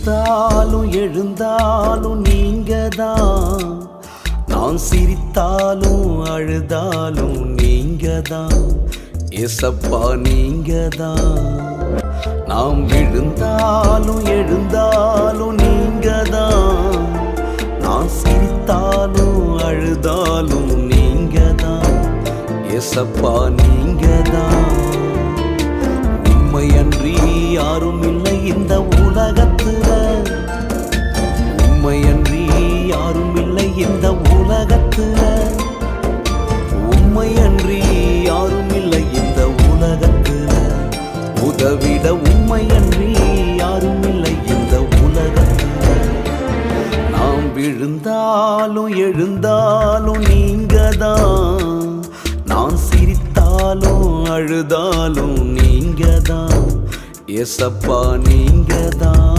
விழுந்தாலும் எழுந்தாலும் நீங்க தான் நான் சிரித்தாலும் அழுதாலும் நீங்க தான் எசப்பா நீங்க தான் நாம் விழுந்தாலும் எழுந்தாலும் நீங்க தான் நான் சிரித்தாலும் அழுதாலும் நீங்க தான் எசப்பா நீங்க தான் உண்மையன்றி யாரும் இல்லை இந்த உலகத்துல உதவிட உண்மையன்றி யாரும் இல்லை இந்த உலகத்தில் நாம் விழுந்தாலும் எழுந்தாலும் நீங்க தான் நான் சிரித்தாலும் அழுதாலும் நீங்க தான் எசப்பா நீங்க தான்